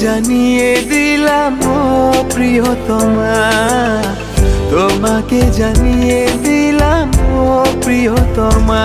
জানিয়ে দিলাম ও প্রিয়তমা। তোমাকে জানিয়ে দিলাম ও প্রিয়তমা।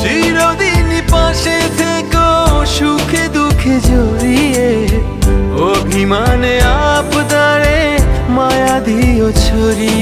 চিরদিন পাশে সুখে দুঃখে অভিমানে আপদারে মায়া দিও ছড়িয়ে।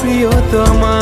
প্রিয়তমা।